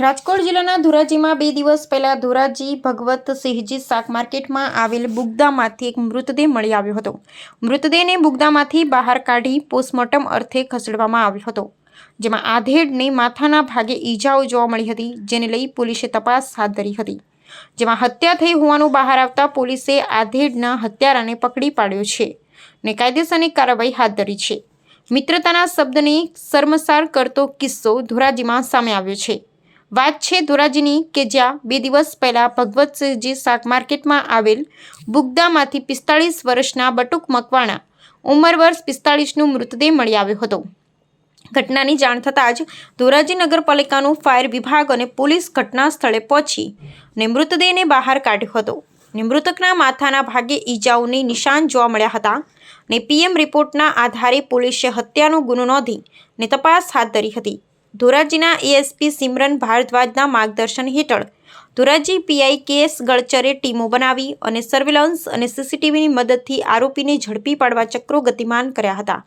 રાજકોટ જિલ્લાના ધોરાજીમાં બે દિવસ પહેલા ધોરાજી ભગવતસિંહજી શાક માર્કેટમાં આવેલ બુગદામાંથી એક મૃતદેહ મળી આવ્યો હતો. મૃતદેહને બુગદામાંથી બહાર કાઢી પોસ્ટમોર્ટમ અર્થે ખસેડવામાં આવ્યો હતો, જેમાં આધેડને માથાના ભાગે ઈજાઓ જોવા મળી હતી, જેને લઈ પોલીસે તપાસ હાથ ધરી હતી, જેમાં હત્યા થઈ હોવાનું બહાર આવતા પોલીસે આધેડના હત્યારાને પકડી પાડ્યો છે ને કાયદેસરની કાર્યવાહી હાથ ધરી છે. મિત્રતાના શબ્દને શર્મસાર કરતો કિસ્સો ધોરાજીમાં સામે આવ્યો છે. વાત છે ધોરાજીની કે જ્યાં બે દિવસ પહેલાં ભગવતસિંહજી શાક માર્કેટમાં આવેલ બુગદામાંથી પિસ્તાળીસ વર્ષના બટુક મકવાણા ઉંમર વર્ષ પિસ્તાળીસનું મૃતદેહ મળી આવ્યો હતો. ઘટનાની જાણ થતાં જ ધોરાજી નગરપાલિકાનું ફાયર વિભાગ અને પોલીસ ઘટના સ્થળે પહોંચી ને મૃતદેહને બહાર કાઢ્યો હતો. ને મૃતકના માથાના ભાગે ઈજાઓની નિશાન જોવા મળ્યા હતા ને પીએમ રિપોર્ટના આધારે પોલીસે હત્યાનો ગુનો નોંધી ને તપાસ હાથ ધરી હતી. ધોરાજીના એએસપી સિમરન ભારદ્વાજના માર્ગદર્શન હેઠળ ધોરાજી પીઆઈ કેએસ ગળચરે ટીમો બનાવી અને સર્વેલન્સ અને સીસીટીવીની મદદથી આરોપીને ઝડપી પાડવા ચક્રો ગતિમાન કર્યા હતા.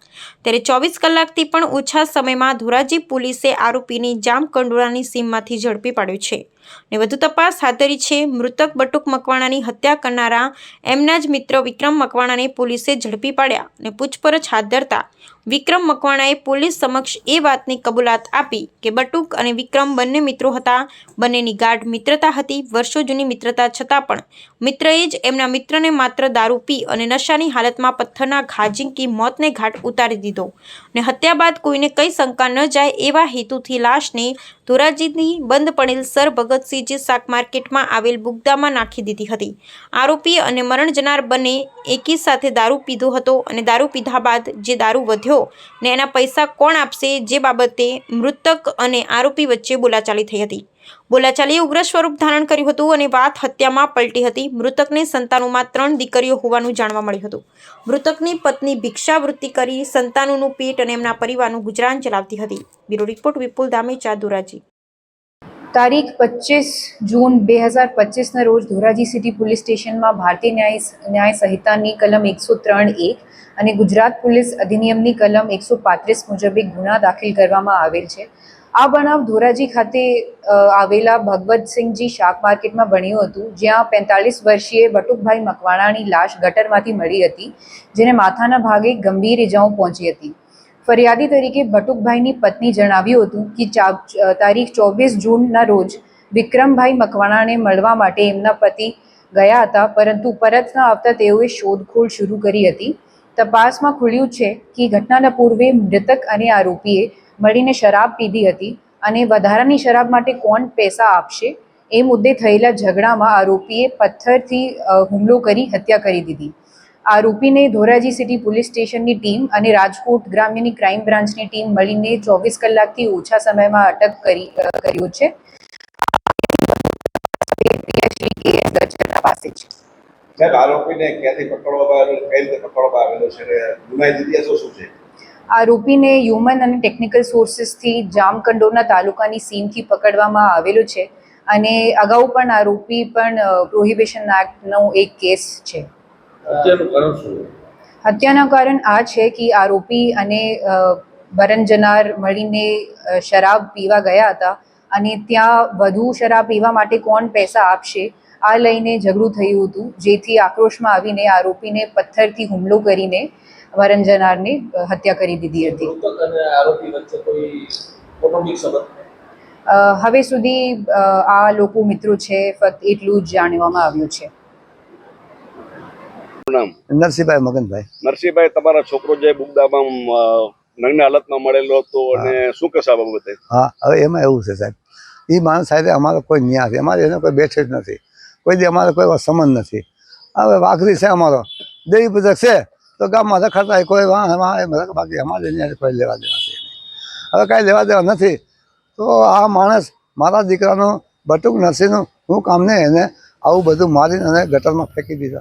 ત્યારે ચોવીસ કલાકથી પણ ઓછા સમયમાં ધોરાજી પોલીસે આરોપીને જામકંડોળાની સીમમાંથી ઝડપી પાડ્યો છે. ને વધુ તપાસ હાથ ધરી છે, મૃતક બટુક મકવાણાની હત્યા કરનારા એમના જ મિત્ર વિક્રમ મકવાણાને પોલીસે ઝડપી પાડ્યા અને પૂછપરછ હાથ ધરતા વિક્રમ મકવાણાએ પોલીસ સમક્ષ એ વાતની કબૂલાત આપી કે બટુક અને વિક્રમ બંને મિત્રો હતા, બંનેની ગાઢ મિત્રતા હતી. વર્ષો જૂની મિત્રતા છતાં પણ મિત્રએ જ એમના મિત્રને માત્ર દારૂ પી અને નશાની હાલતમાં પથ્થરના ઘા મોતને ઘાટ ઉતારી દીધો ને હત્યા બાદ કોઈને કઈ શંકા ન જાય એવા હેતુથી લાશને ધોરાજીની બંધ પડેલ સર ભગતસિંહજી શાક માર્કેટમાં આવેલ બુગદામાં નાખી દીધી હતી. આરોપી અને મરણ જનાર બંને એકી સાથે દારૂ પીધો હતો અને દારૂ પીધા બાદ જે દારૂ વધ્યો ને એના પૈસા કોણ આપશે જે બાબતે મૃતક અને આરોપી વચ્ચે બોલાચાલી થઈ હતી. બોલાચાલીએ ઉગ્ર સ્વરૂપ ધારણ કર્યું હતું અને વાત હત્યામાં પલટી હતી. મૃતકને સંતાનોમાં ત્રણ દીકરીઓ હોવાનું જાણવા મળ્યું હતું. મૃતકની પત્ની ભિક્ષાવૃત્તિ કરી સંતાનોનું પેટ અને એમના પરિવારનું ગુજરાન ચલાવતી હતી. Bureau report, Vipul Damecha Dhoraji. તારીખ પચીસ જૂન બે હજાર પચીસના રોજ ધોરાજી સિટી પોલીસ સ્ટેશનમાં ભારતીય ન્યાય ન્યાય સંહિતાની કલમ એકસો ત્રણ એક અને ગુજરાત પોલીસ અધિનિયમની કલમ એકસો પાંત્રીસ મુજબ એક ગુના દાખલ કરવામાં આવેલ છે. આ બનાવ ધોરાજી ખાતે આવેલા ભગવતસિંહજી શાક માર્કેટમાં બન્યું હતું, જ્યાં પેંતાલીસ વર્ષીય બટુકભાઈ મકવાણાની લાશ ગટરમાંથી મળી હતી, જેને માથાના ભાગે ગંભીર ઇજાઓ પહોંચી હતી. ફરિયાદી તરીકે ભટુકભાઈની પત્ની જણાવ્યું હતું કે તારીખ ચોવીસ જૂનના રોજ વિક્રમભાઈ મકવાણાને મળવા માટે એમના પતિ ગયા હતા, પરંતુ પરત ન આવતા તેઓએ શોધખોળ શરૂ કરી હતી. તપાસમાં ખુલ્યું છે કે ઘટનાના પૂર્વે મૃતક અને આરોપીએ મળીને શરાબ પીધી હતી અને વધારાની શરાબ માટે કોણ પૈસા આપશે એ મુદ્દે થયેલા ઝઘડામાં આરોપીએ પથ્થરથી હુમલો કરી હત્યા કરી દીધી. આરોપીને ધોરાજી સિટી પોલીસ સ્ટેશનની ટીમ અને રાજકોટ ગ્રામ્યની ક્રાઇમ બ્રાન્ચની ટીમ મળીને ચોવીસ કલાકથી ઓછા સમયમાં અટક કરી કર્યો છે. આરોપીને ક્યાંથી પકડવામાં આવેલો કઈ રીતે પકડવામાં આવેલો છે ગુનાહિત ઇતિહાસો શું છે? આરોપીને હ્યુમન અને ટેકનિકલ સોર્સિસથી જામકંડોરના તાલુકાની સીમથી પકડવામાં આવેલો છે અને અગાઉ પણ આરોપી પણ પ્રોહિબિશન એક્ટનો એક કેસ છે. હત્યાનું કારણ આ છે કે આરોપી અને અ, જનાર મળીને શરાબ પીવા ગયા હતા અને ત્યાં વધુ શરાબ પીવા માટે કોણ પૈસા આપશે આ લઈને ઝઘડું થયું હતું. જેથી આક્રોશમાં આવીને આરોપીને પથ્થરથી હુમલો કરીને મરણ જનારને હત્યા કરી દીધી હતી. મૃતક અને આરોપી વચ્ચે કોઈ કૌટુંબિક સંબંધ અ, હવે સુધી આ લોકો મિત્રો છે ફક્ત એટલું જ જાણવામાં આવ્યું છે. નરસિંહભાઈ મગનભાઈ. નરસિંહભાઈ તમારા છોકરો જે બુગદામાં નગ્ન હાલતમાં મળેલો હતો અને શું કહેશો આ બાબતે? હા હવે એમાં એવું છે સાહેબ. એ માણસ સાહેબ અમારો કોઈ ન્યાય નથી. અમારે એને કોઈ બેઠે જ નથી. કોઈ દી અમારે કોઈ સંબંધ નથી. હવે વાઘરી છે અમારો. દેવી પૂજક છે. તો ગામમાં રખડતા કોઈ વાહ વાહ એમ રખ- બાકી અમારે અહીંયા કોઈ લેવા દેવા છે હવે કાંઈ લેવા દેવા નથી. તો આ માણસ મારા દીકરાનું, બટુક નરસિંહનું હું કામને એને આવું બધું મારીને અને ગટરમાં ફેંકી દીધા.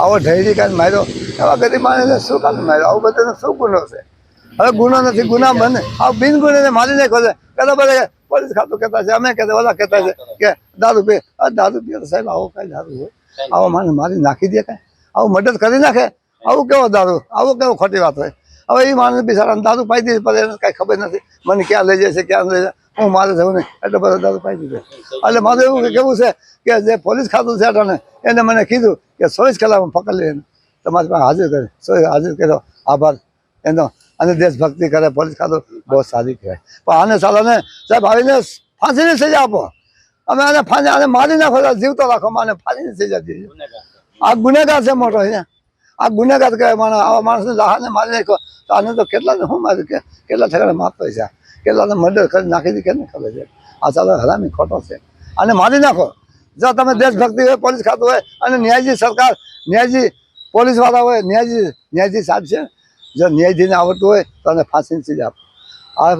આવો ઢૈરી કાંઈ માર્યો. એવા ગરીબ માણસને શું કામ માર્યો? આવું બધાનો શું ગુનો છે? હવે ગુનો નથી, ગુના બને. આ બિન ગુનેને મારી નાખો છે. કદાચ બધા પોલીસ ખાતું કહેતા છે, અમે કહેતા, ઓલા કહેતા છે. કે, દારૂ પીએ દારૂ પીએ સાહેબ, આવો કાંઈ દારૂ હોય. આવો માણસ મારી નાખી દે કાંઈ. આવું મદદ કરી નાખે. આવું કેવો દારૂ? આવું કેવો ખોટી વાત હોય? હવે એ માણસ બિચારાને દારૂ પાઈ દીધી, પણ એને કાંઈ ખબર નથી. મને ક્યાં લઈ છે ક્યાં લઈ જાય હું મારે જવું નહીં. એટલે બધા દારૂ પાઈ દીધો. એટલે મારું એવું કેવું છે કે જે પોલીસ ખાતું છે અટાણે, એને મને કીધું કે ચોવીસ કલાકમાં પકડી લઈને તમારી પાસે હાજર કરે. ચોવીસ હાજર કર્યો. આભાર. એનો અને દેશભક્તિ કરે. પોલીસ ખાતું બહુ સારી કહેવાય. પણ આને સાલાને સાહેબ આવીને ફાંસીની સજા આપો. અમે આને ફાંસી આને મારી નાખો, જીવતો રાખો. આને ફાંસીની સજા દીધી આ ગુનેગાર છે મોટો અહીંયા. આ ગુનેગાર કહેવાય માણસ, આવા માણસને લાહાને મારી નાખ્યો. તો આને તો કેટલા હું મારી કેટલા ઠેકાણે મારતો છે કેટલાને મર્ડર કરી નાખી દીધી કેને ખબર છે? આ ચાલો હરામી ખોટો છે. આને મારી નાખો. જો તમે દેશભક્તિ હોય, પોલીસ ખાતું હોય, અને ન્યાયજી સરકાર, ન્યાયજી પોલીસવાળા હોય, ન્યાયજી ન્યાયજી સાહેબ છે, જો ન્યાયજીને આવડતું હોય, તો એને ફાંસીની સજા આપો. આ